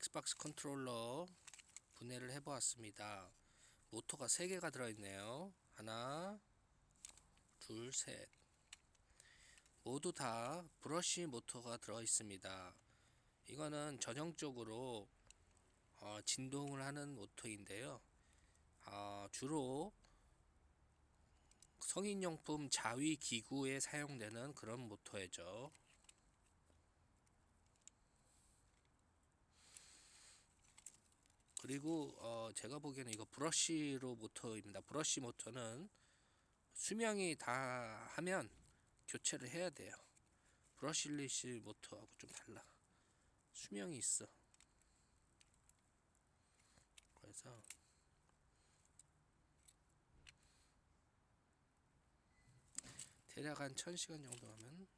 엑스박스 컨트롤러 분해를 해 보았습니다. 모터가 3개가 들어있네요. 하나, 둘, 셋. 모두 다 브러쉬 모터가 들어있습니다. 이거는 전형적으로 어, 진동을 하는 모터인데요. 어, 주로 성인용품 자위 기구에 사용되는 그런 모터이죠. 그리고 어, 제가 보기에는 이거 브러쉬로 모터입니다. 브러쉬 모터는 수명이 다 하면 교체를 해야 돼요. 브러쉬리시 모터하고 좀 달라. 수명이 있어. 그래서 대략 한 1000시간 정도 하면